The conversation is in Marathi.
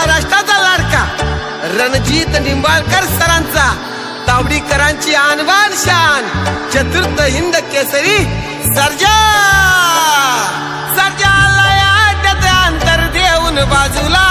महाराष्ट्राचा लाडका रणजित निंबाळकर सरांचा तावडीकरांची आणबान शान चतुर्थ हिंद केसरी सर्जा. सर्जा लयाट्यात अंतर देऊन बाजूला.